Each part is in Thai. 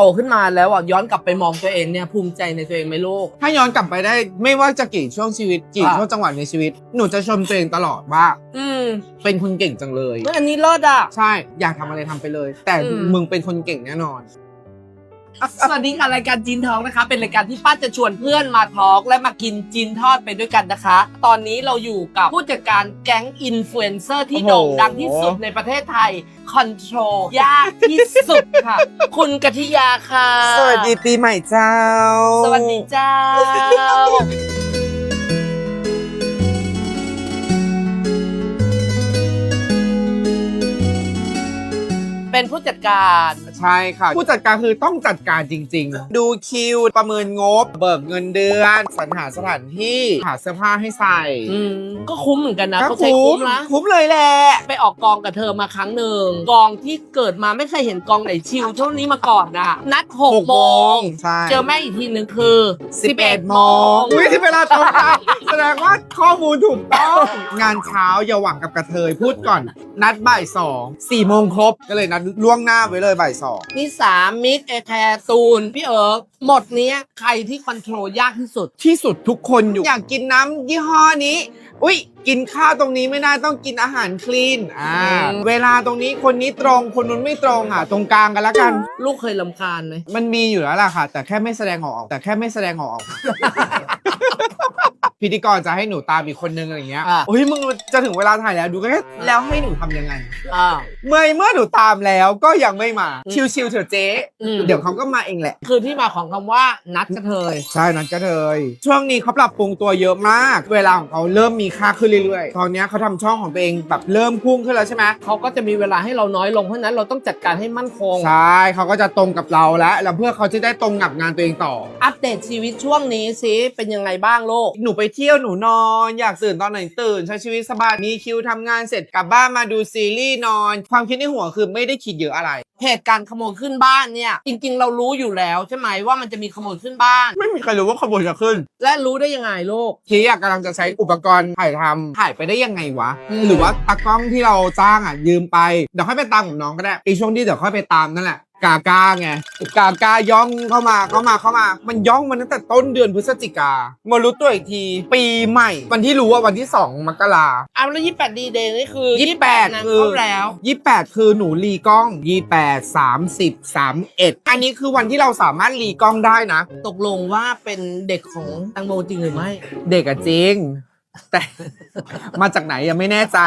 โตขึ้นมาแล้วอะย้อนกลับไปมองตัวเองเนี่ยภูมิใจในตัวเองไหมลูก ถ้าย้อนกลับไปได้ไม่ว่าจะกี่ช่วงชีวิตกี่อะ ช่วงจังหวะในชีวิต หนูจะชมตัวเองตลอดว่า อืมเป็นคนเก่งจังเลย เฮ้ยอันนี้เลิศอะ ใช่อยากทำอะไรทำไปเลย แต่อืม มึงเป็นคนเก่งแน่นอน สวัสดีค่ะรายการจีนทองนะคะ เป็นรายการที่ป้าจะชวนเพื่อนมาทอล์กและมากินจีนทอดไปด้วยกันนะคะ ตอนนี้เราอยู่กับผู้จัดการแก๊งอินฟลูเอนเซอร์ที่โอ้โหโด่งดังที่สุดในประเทศไทยคอนโทรลยากที่สุดค่ะ คุณกทิยาค่ะ สวัสดีปีใหม่เจ้า สวัสดีเจ้า เป็นผู้จัดการ ใช่ค่ะ ผู้จัดการคือต้องจัดการจริง ๆ ดูคิวประเมินงบ เบิกเงินเดือนสรรหาสถานที่หาเสื้อผ้าให้ใส่อืมก็คุ้มเหมือนกันนะก็เขาใช้คุ้คุ้มมนะคุ้มเลยแหละไปออกกองกับเธอมาครั้งหนึ่งกองที่เกิดมาไม่เคยเห็นกองไหนชิลเท่านี้มาก่อนนะนัดหกโมงใช่เจอแม่อีกทีหนึ่งคือ11โมงอุ้ยที่เวลาตรงกันแสดงว่าข้อมูลถูกต้อง งานเช้าอย่าหวังกับกระเทยพูดก่อน นัดบ่ายสองสี่โมงครบก็เลยนัดล่วงหน้าไว้เลยบ่ายสองนี่สามมิกเอแคร์ตูนพี่เอิร์กหมดเนี้ยใครที่คอนโทรลยากที่สุด ที่สุดทุกคนอยู่ อยากกินน้ำยี่ห้อนี้ อุ้ยกินข้าวตรงนี้ไม่ได้ต้องกินอาหารคลีนอ่าอืมเวลาตรงนี้คนนี้ตรงคนนู้นไม่ตรงอะ ตรงกลางกันละกัน ลูกเคยลำคาญไหมมันมีอยู่แล้วล่ะค่ะ แต่แค่ไม่แสดงออก แต่แค่ไม่แสดงออก พิธีกรจะให้หนูตามอีกคนนึงอะไรเงี้ยอะเฮ้ยมึงจะถึงเวลาถ่ายแล้วดูก็แค่แล้วให้หนูทำยังไง อ่า เมื่อเมื่อหนูตามแล้วก็ยังไม่มา อืมชิวๆเถอะเจ๊ อืม เดี๋ยวเขาก็มาเองแหละ คือที่มาของคำว่านัดกระเทย ใช่นั่นก็เลยช่วงนี้เขาปรับปรุงตัวเยอะมาก เวลาของเขาเริ่มมีค่าขึ้นเรื่อยๆ ตอนเนี้ยเขาทำช่องของตัวเองแบบเริ่มพุ่งขึ้นแล้วใช่ไหมเขาก็จะมีเวลาให้เราน้อยลงเพราะฉะนั้นเราต้องจัดการให้มั่นคง ใช่เขาก็จะตรงกับเราแล้วแล้วเพื่อเขาจะได้ตรงกับงานตัวเองต่อ อัปเดตชีวิตช่วงนี้สิเป็นยังไงบ้างโลก หนูไปเที่ยวหนูนอน อยากตื่นตอนไหนตื่น ใช้ชีวิตสบายมีคิวทำงานเสร็จกลับบ้านมาดูซีรีส์นอน ความคิดในหัวคือไม่ได้คิดเยอะอะไร เหตุการณ์ขโมยขึ้นบ้านเนี่ย จริงๆ เรารู้อยู่แล้วใช่ไหมว่ามันจะมีขโมยขึ้นบ้าน ไม่มีใครรู้ว่าขบวนจะขึ้น และรู้ได้ยังไงโลกทีอยากกำลังจะใช้อุปกรณ์ถ่ายทำถ่ายไปได้ยังไงวะอืมหรือว่าตากล้องที่เราจ้างอะยืมไป เดี๋ยวค่อยไปตามกับน้องก็ได้ไอช่วงที่เดี๋ยวค่อยไปตามนั่นแหละ กากาไงกากาย่องเข้ามาเข้ามาเข้ามา มันย่องมาตั้งแต่ต้นเดือนพฤศจิกามารู้ตัวอีกที ปีใหม่ วันที่รู้ว่าวันที่2มกราอ้าวแล้วยี่แปดดีเดย์นี่คือ28นะคือครบแล้ว28คือหนูรีกล้อง28 30 31อันนี้คือวันที่เราสามารถรีกล้องได้นะ ตกลงว่าเป็นเด็กของแตังโมจริงหรือไม่ เด็กอะจริง แต่ มาจากไหนยังไม่แน่ใจ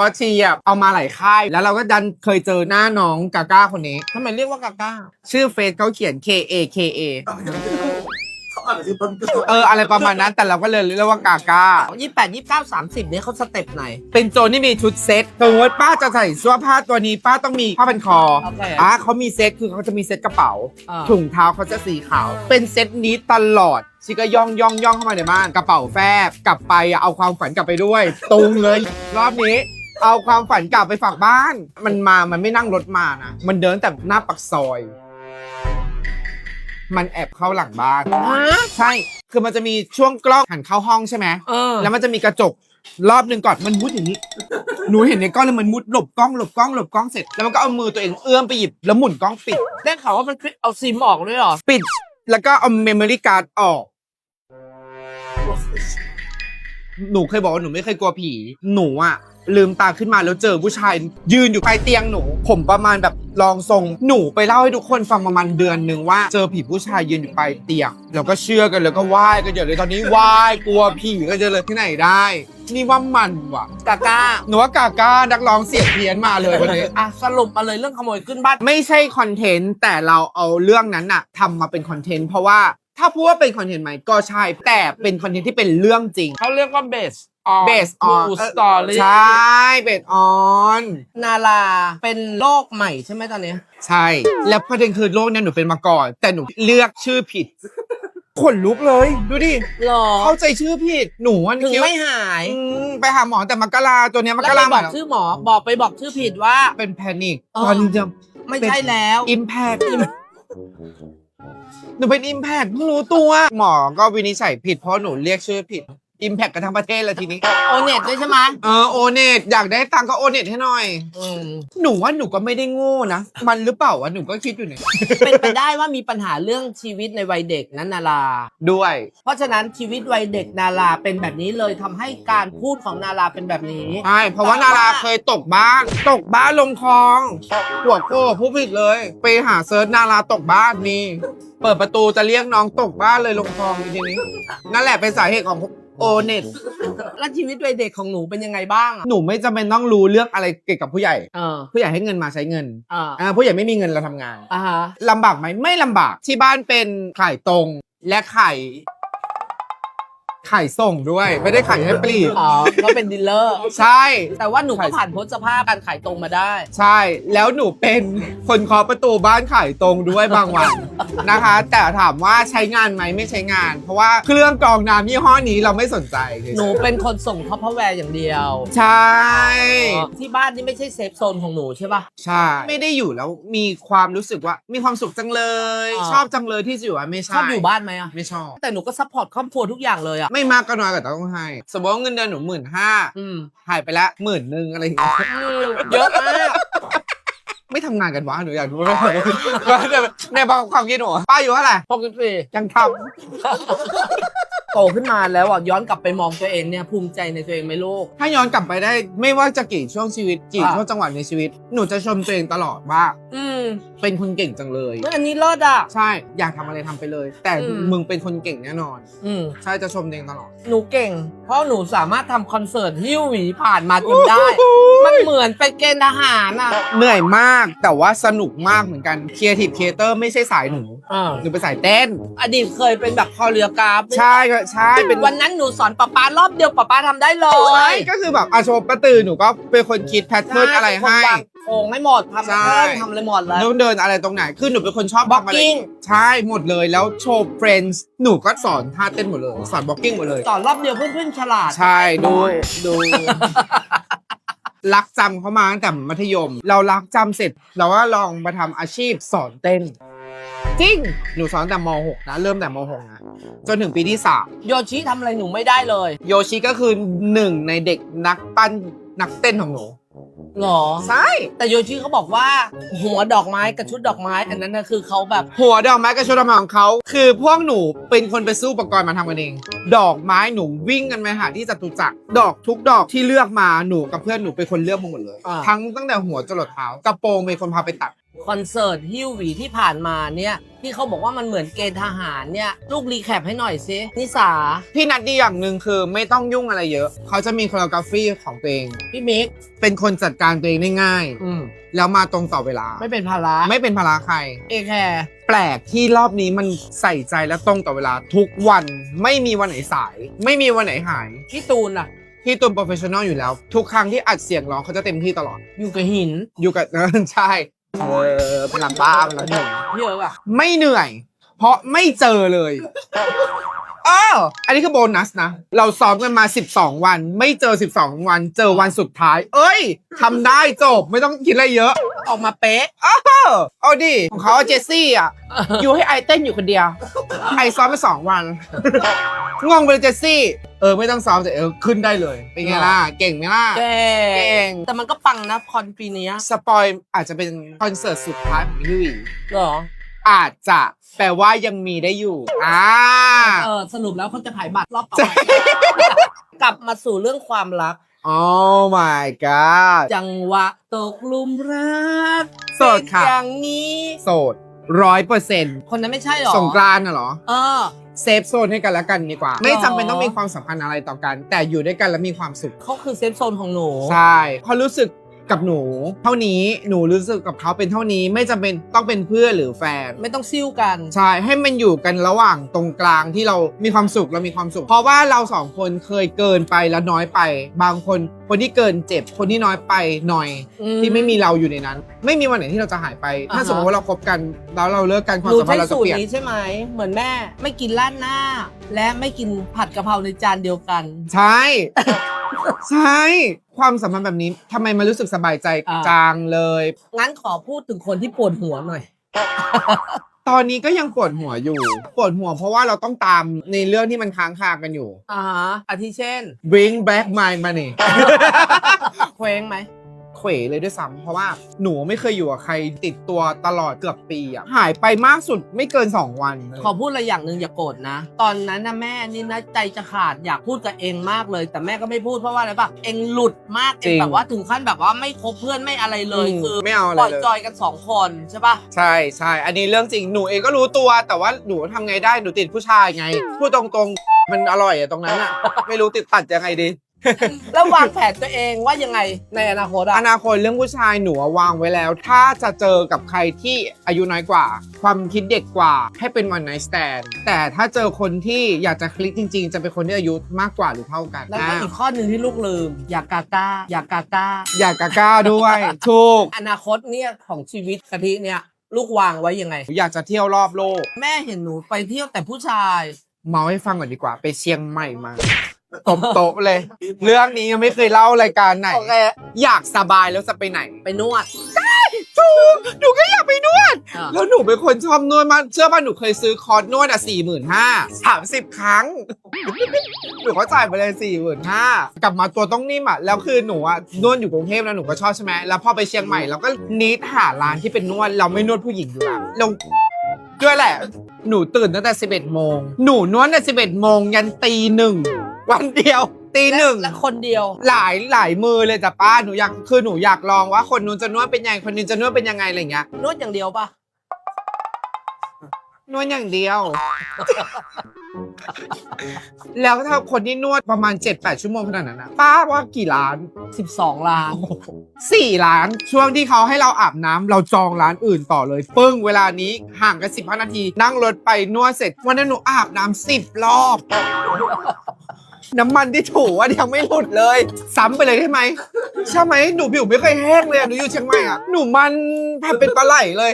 เพราะชีอะเอามาหลายค่าย แล้วเราก็ดันเคยเจอหน้าน้องกาก้าคนนี้ทำไมเรียกว่ากาก้า ชื่อเฟซเขาเขียน K A K A เขาอ่านชื่อต้นเออ อะไรประมาณนั้นแต่เราก็เลยเรียกว่ากาก้ายี่แปดยี่เก้าสามสิบเนี่ยเขาสเต็ปไหน เป็นโจรที่มีชุดเซ็ตสมมติป้าจะใส่เสื้อผ้าตัวนี้ป้าต้องมีผ้าพันคอโอเคอะเขามีเซ็ตคือเขาจะมีเซ็ตกระเป๋าอ่าถุงเท้าเขาจะสีขาว เป็นเซ็ตนี้ตลอดชิก็ย่องย่องย่องเข้ามาในบ้าน กระเป๋าแฟบกลับไปอะเอาความฝันกลับไปด้วยตุงเลย รอบนี้ เอาความฝันกลับไปฝากบ้าน มันมา มันไม่นั่งรถมานะ มันเดินแต่หน้าปักซอย มันแอบเข้าหลังบ้านฮะใช่ คือมันจะมีช่วงกล้องหันเข้าห้องใช่ไหม เออ แล้วมันจะมีกระจกรอบหนึ่งก่อน มันมุดอย่างนี้ หนูเห็นในกล้องเลยมันมุดหลบกล้องหลบกล้องหลบกล้องเสร็จ แล้วมันก็เอามือตัวเองเอื้อมไปหยิบแล้วหมุนกล้องปิด ได้ข่าวว่ามันเอาซิมออกด้วยเหรอ ปิด แล้วก็เอาเมมโมรี่การ์ดออก หนูเคยบอกว่าหนูไม่เคยกลัวผี หนูอะ ลืมตาขึ้นมาแล้วเจอผู้ชาย ยืนอยู่ปลายเตียงหนู ผมประมาณแบบลองทรงหนูไปเล่าให้ทุกคนฟังประมาณเดือนหนึ่งว่าเจอผีผู้ชายยืนอยู่ปลายเตียงแล้วก็เชื่อกันแล้วก็ไหว้กันเยอะเลยตอนนี้ไหว้กลัวผีกันเยอะเลยที่ไหนได้ นี่ว่ามันว่ะ กาก้า หนูว่ากาก้านักร้องเสียงเพี้ยนมาเลยวันนี้ อะสรุปมาเลยเรื่องขโมยขึ้นบ้าน ไม่ใช่คอนเทนต์แต่เราเอาเรื่องนั้นอะทำมาเป็นคอนเทนต์เพราะว่าถ้าพูดว่าเป็นคอนเทนต์ไหมก็ใช่แต่เป็นคอนเทนต์ที่เป็นเรื่องจริง เขาเรียกว่าเบส ออน based on สตอรี่ใช่เบสออนนาราเป็นโลกใหม่ใช่ไหมตอนเนี้ยใช่ แล้วประเด็นคือโลกเนี้ยหนูเป็นมาก่อน แต่หนูเลือกชื่อผิดขนลุกเลย ดูดิ หรอเข้าใจชื่อผิด หนูวันถึงคิดไม่หายอืมไปหาหมอแต่มกราตัวเนี้ยมแล้วกไปราบมาอกชื่อหมอบอกไปบอกชื่อผิดว่า เป็นแพนิคเออ ตอนนี้จะ ไม่ใช่แล้ว อิมแพคหนูเป็นอิมแพคเพิ่งรู้ตัว หมอก็วินิจฉัยผิดเพราะหนูเรียกชื่อผิด อิมแพคกันทั้งประเทศเลยทีนี้ โอเน็ตด้วยใช่ไหมเออโอเนตอยากได้ตังค์ก็โอเนตให้หน่อย อืมหนูว่าหนูก็ไม่ได้โง่นะ มันหรือเปล่าวะหนูก็คิดอยู่เนี่ยเป็นไปได้ว่ามีปัญหาเรื่องชีวิตในวัยเด็กนั้นนารา ด้วย เพราะฉะนั้นชีวิตวัยเด็กนาราเป็นแบบนี้เลยทำให้การพูดของนาราเป็นแบบนี้ ใช่เพราะว่านาราเคยตกบ้าน ตกบ้านลงคลองหัวโก้ผู้ผิดเลย ไปหาเซิร์ชนาราตกบ้านมีเปิดประตูจะเรียกน้องตกบ้านเลยลงคลองทีนี้ นั่นแหละเป็นสาเหตุของโอเน็ตแล้วชีวิตวัยเด็กของหนูเป็นยังไงบ้างอะหนูไม่จำเป็นต้องรู้เรื่องอะไรเกี่ยวกับผู้ใหญ่ เออผู้ใหญ่ให้เงินมาใช้เงินอ่าอ่าผู้ใหญ่ไม่มีเงินเราทำงานอ่าฮะลำบากไหมไม่ลำบากที่บ้านเป็นขายตรงและขาย ขายส่งด้วย ไม่ได้ขายให้ปลีกอ๋อก็เป็นดีลเลอร์ ใช่ แต่ว่าหนูก็ผ่านพ้นสภาพการขายตรงมาได้ ใช่ แล้วหนูเป็นคนเคาะประตูบ้านขายตรงด้วยบางวันนะคะ แต่ถามว่าใช้งานไหมไม่ใช้งาน เพราะว่าเครื่องกรองน้ำยี่ห้อนี้เราไม่สนใจเฉยๆหนูเป็นคนส่งท็อปพาวแวร์อย่างเดียว ใช่ ที่บ้านนี่ไม่ใช่เซฟโซนของหนูใช่ป่ะใช่ ไม่ได้อยู่แล้วมีความรู้สึกว่ามีความสุขจังเลยอ่าชอบจังเลยที่จะอยู่อะไม่ชใช่อบอยู่บ้านไหมอะไม่ชอบ แต่หนูก็ซัพพอร์ตครอบครัวทุกอย่างเลยอะไม่มากก็น้อยก็ต้องให้ สมมติว่าเงินเดือนหนูหมื่นห้าอืมหายไปละหมื่นหนึ่งอะไรอย่างเงี้ยเยอะมากไม่ทำงานกันวะหนูอยากรู้ในบางความคิดหนูป้าอยู่เท่าไหร่ปกติยังท โตขึ้นมาแล้วอะย้อนกลับไปมองตัวเองเนี่ยภูมิใจในตัวเองไหมลูกำถ้าย้อนกลับไปได้ไม่ว่าจะกี่ช่วงชีวิตกี่อะ ช่วงจังหวะในชีวิต หนูจะชมตัวเองตลอดว่า อืมเป็นคนเก่งจังเลย เฮ้ยอันนี้เลิศอะ ใช่อยากทำอะไรทำไปเลย แต่อืม มึงเป็นคนเก่งแน่นอน อืมใช่จะชมตัวเองตลอดหนูเก่ง เพราะหนูสามารถทำคอนเสิร์ตหิ้วหวีผ่านมาจนได้ มันเหมือนไปเกณฑ์ทหารอะเหนื่อยมากแต่ว่าสนุกมากเหมือนกันครีเอทีฟครีเอเตอร์ไม่ใช่สายหนูอ่าหนูเป็นสายเต้น อดีตเคยเป็นแบบคอเรียกราฟ ใช่ก็ใช่เป็นวันนั้นหนูสอนป๊าป๊ารอบเดียวป๊าป๊าทำได้เลใช่ยก็คือแบบอาโชว์ประตือหนูก็เป็นคนคิดแพทเทิร์นอะไรให้ช่เป็นคนวางโครงให้หมดทำใช่ เพิ่มทำอะไรหมดเลย ต้องเดินอะไรตรงไหนคือหนูเป็นคนชอบทำอะไร Blocking ใช่หมดเลยแล้วโชว์เฟรนด์หนูก็สอนท่าเต้นหมดเลย สอนบล็อกกิ้งหมดเลย สอนรอบเดียวเพื่อนๆฉลาด ใช่ดูดู รักจำเขามาตั้งแต่มัธยม เรารักจำเสร็จ เราก็ลองมาทำอาชีพสอนเต้น จริง หนูสอนตั้งแต่ม .6 นะ เริ่มแต่ม .6 นะ จนถึงปีที่โยชิทำอะไรหนูไม่ได้เลย3โยชิก็คือหนึ่งในเด็กนักปั้นนักเต้นของหนู หรอ ใช่ แต่โยชิเขาบอกว่า หัวดอกไม้กับชุดดอกไม้ อันนั้นนะคือเขาแบบหัวดอกไม้กับชุดดอกไม้ของเขา คือพวกหนูเป็นคนไปซื้ออุปกรณ์มาทำกันเอง ดอกไม้หนูวิ่งกันไปหาที่จตุจักรดอกทุกดอกที่เลือกมาหนูกับเพื่อนหนูเป็นคนเลือกมาหมดเลย อ่า ทั้งตั้งแต่หัวจรดเท้ากระโปรงเป็นคนพาไปตัด คอนเสิร์ตฮิวหวีที่ผ่านมาเนี่ยที่เขาบอกว่ามันเหมือนเกณฑ์ทหารเนี่ยลูกรีแคปให้หน่อยสินิสาพี่นัดดีอย่างหนึ่งคือไม่ต้องยุ่งอะไรเยอะ เขาจะมีโคโรกราฟีของตัวเอง พี่มิกเป็นคนจัดการตัวเองได้ง่าย อืมแล้วมาตรงต่อเวลา ไม่เป็นภาระไม่เป็นภาระใคร เอแคร์แปลกที่รอบนี้มันใส่ใจและตรงต่อเวลาทุกวันไม่มีวันไหนสาย ไม่มีวันไหนหายพี่ตูนอะพี่ตูนโปรเฟชชั่นอลอยู่แล้ว ทุกครั้งที่อัดเสียงร้องเขาจะเต็มที่ตลอด อยู่กับหิน อยู่กับ ใช่ เออพลังบ้าพลังหนึ่งพี่เอิร์กอะไม่เหนื่อย เพราะไม่เจอเลย เอออันนี้คือโบนัสนะ เราซ้อมกันมา 12 วัน ไม่เจอ 12 วัน เจอวันสุดท้าย เอ้ยทำได้จบไม่ต้องคิดอะไรเยอะ ออกมาเป๊ะเออเอาดิของเขาเจสซี่อะ อยู่ให้ไอเต้นอยู่คนเดียว ไอซ้อมไปสองวันงงไปเลยเจสซี่ เออไม่ต้องซ้อมแต่เออขึ้นได้เลย เป็นไงล่ะ เก่งไหมล่ะ เก่เก่งแต่มันก็ปังนะคอนปีเนี้ยสปอยอาจจะเป็นคอนเสิร์ตสุดท้ายของพี่หวีเหรอ อาจจะแปลว่ายังมีได้อยู่ อ่า เออสรุปแล้วเขาจะขายบัตรรอบต่อไปกลับมาสู่เรื่องความรักโอ้ my god จังหวะตกหลุมรักโสดค่ะเป็นอย่างนี้ โสดร้อยเปอร์เซ็นต์คนนั้นไม่ใช่หรอสงกรานต์น่ะเหรอ เออ เซฟโซนให้กันและกันดีกว่า ไม่จำเป็นต้องมีความสัมพันธ์อะไรต่อกัน แต่อยู่ด้วยกันแล้วมีความสุข เขาคือเซฟโซนของหนู ใช่เขารู้สึก กับหนู เท่านี้หนูรู้สึกกับเขาเป็นเท่านี้ไม่จำเป็นต้องเป็นเพื่อนหรือแฟน ไม่ต้องซิ่วกัน ใช่ให้มันอยู่กันระหว่างตรงกลางที่เรามีความสุขเรามีความสุข เพราะว่าเราสองคนเคยเกินไปแล้วน้อยไป บางคน คนที่เกินเจ็บคนที่น้อยไปหน่อยอืที่ไม่มีเราอยู่ในนั้น ไม่มีวันไหนที่เราจะหายไป ถ้าอ่าฮะสมมติว่าเราคบกันแล้วเราเลิกกันความหนูสัมพันใช้ธ์เราจะสูตเปรลี่ยนนี้ใช่ไหมเหมือนแม่ไม่กินราดหน้า และไม่กินผัดกะเพราในจานเดียวกัน ใช่ใช่ความสัมพันธ์แบบนี้ทำไมมันรู้สึกสบายใจอ่าจังเลย งั้นขอพูดถึงคนที่ปวดหัวหน่อย ตตอนนี้ก็ยังปวดหัวอยู่ปวดหัวเพราะว่าเราต้องตามในเรื่องที่มันค้างคากันอยู่ อ่าฮะอาทิเช่น bring back my money เคว้งไหม เขวเลยด้วยซ้ำเพราะว่าหนูไม่เคยอยู่กับใครติดตัวตลอดเกือบปีอะหายไปมากสุดไม่เกิน 2 วันขอพูดอะไรอย่างหนึ่งอย่าโกรธนะ ตอนนั้นนะแม่นี่นะใจจะขาดอยากพูดกับเองมากเลย แต่แม่ก็ไม่พูดเพราะว่าอะไรปะเองหลุดมากเองแบบว่าถึงขั้นแบบว่าไม่คบเพื่อนไม่อะไรเลยมคือไม่เอาอะไรปล่อยเลยจอยกันสองคนใช่ปะใช่ใช่อันนี้เรื่องจริงหนูเองก็รู้ตัว แต่ว่าหนูทำไงได้หนูติดผู้ชายไงพูดตรงๆ มันอร่อยอะตรงนั้นอะไม่รู้ติดตัดยังไงดี แล้ววางแผนตัวเองว่ายังไงในอนาคตออะนาคตเรื่องผู้ชายหนูอะวางไว้แล้ว ถ้าจะเจอกับใครที่อายุน้อยกว่า ความคิดเด็กกว่าให้เป็นวันไน t ์ t แ n d แต่ถ้าเจอคนที่อยากจะคลิกจริง ๆ จะเป็นคนที่อายุมากกว่าหรือเท่ากันแล้วก็นะอีกข้อหนึ่งที่ลูกลืม อย่ากาก้า อย่ากาก้า อยากกล้าด้วยถูกอนาคตเนี่ยของชีวิตกะทิเนี่ยลูกวางไว้ยังไง อยากจะเที่ยวรอบโลก แม่เห็นหนูไปเที่ยวแต่ผู้ชาย เมาให้ฟังก่อนดีกว่า ไปเชียงใหม่มา ตบโต๊ะเลย เรื่องนี้ยังไม่เคยเล่ารายการไหน โอเคอยากสบายแล้วจะไปไหนไปนวด ถูกหนูก็อยากไปนวด อะแล้วหนูเป็นคนชอบนวดมากเชื่อป่ะหนูเคยซื้อคอร์สนวดอะสี่หมื่นห้าสามสิบครั้ง หนูก็จ่ายไปเลยสี่หมื่นห้ากลับมาตัวต้องนิ่มอะ แล้วคือหนูอะนวดอยู่กรุงเทพแล้วหนูก็ชอบใช่ไหมแล้วพอไปเชียงใหม่เราก็นิดหาร้านที่เป็นนวดเราไม่นวดผู้หญิงอยู่แล้วเราด้วยแหละ หนูตื่นตั้งแต่ 11โมง หนูนวดตั้งแต่11โมงยันตีหนึ่ง วันเดียว ตีหนึ่ง และคนเดียว หลายหลายมือเลยจ้ะป้าหนูอยากคือหนูอยากลองว่าคนนู้นจะนวดเป็นยังไงคนนี้จะนวดเป็นยังไงอะไรอย่างเงี้ยนวดอย่างเดียวปะนวดอย่างเดียว แล้วถ้าคนที่นวดประมาณ 7-8 ชั่วโมงขนาดนั้นนะป้าว่ากี่ล้าน 12 ล้าน4ล้านช่วงที่เขาให้เราอาบน้ำเราจองร้านอื่นต่อเลย ปึ้งเวลานี้ห่างกัน15นาที นั่งรถไปนวดเสร็จ วันนั้นหนูอาบน้ำ10รอบ น้ำมันที่ถูอะยังไม่หลุดเลย ซ้ำไปเลยได้ไหมใช่ไหมหนูผิวไม่เคยแห้งเลยอะหนูอยู่เชียงใหม่อะหนูมันแทบเป็นปลาไหลเลย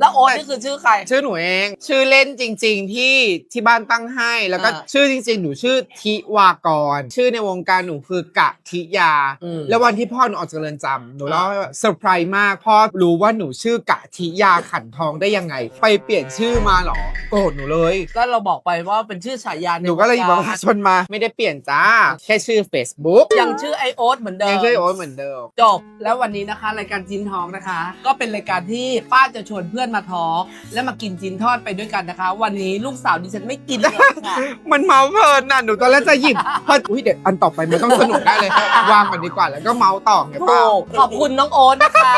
แล้วโอ๊ตนี่คือชื่อใคร ชื่อหนูเอง ชื่อเล่นจริง ๆ ที่ที่บ้านตั้งให้ แล้วก็อ่าชื่อจริง ๆ หนูชื่อทิวากร ชื่อในวงการหนูคือกะทิยา อืม แล้ววันที่พ่อหนูออกจากเรือนจำหนูเล่าให้ว่าเซอร์ไพรส์มากพ่อรู้ว่าหนูชื่อกะทิยาขันทองได้ยังไง ไปเปลี่ยนชื่อมาเหรอโกรธหนูเลยแล้วเราบอกไปว่าเป็นชื่อฉายาหนูก็เลยหยิบบัตรประชาชนมาไม่ได้เปลี่ยนจ้า แค่ชื่อ Facebook ยังชื่อไอโอ๊ตเหมือนเดิม ยังชื่อโอ๊ตเหมือนเดิม จบแล้ววันนี้นะคะ รายการจินทองนะคะ ก็เป็นรายการที่ป้าจะชวนเพื่อนมาทอล์กและมากินจินทอดไปด้วยกันนะคะ วันนี้ลูกสาวดิฉันไม่กินเลยค่ะ มันเมาเพลินน่ะหนูตอนแรกจะหยิบเฮ้ยอุ๊ยเดี๋ยวอันต่อไปมันต้องสนุกได้เลย วางก่อนดีกว่าแล้วก็เมาต่อไงป้าถูกขอบคุณน้องโอ๊ตนะคะ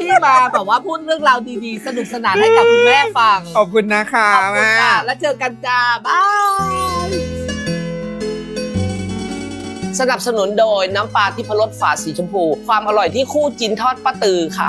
ที่มาแบบว่าพูดเรื่องราวดีๆ สนุกสนานให้กับคุณแม่ฟังขอบคุณนะคะขอบคุณแม่ ค่ะแล้วเจอกันจ้าบาย สนับสนุนโดยน้ำปลาที่พรสฝาสีชมพู ความอร่อยที่คู่จินทอดป้าตือค่ะ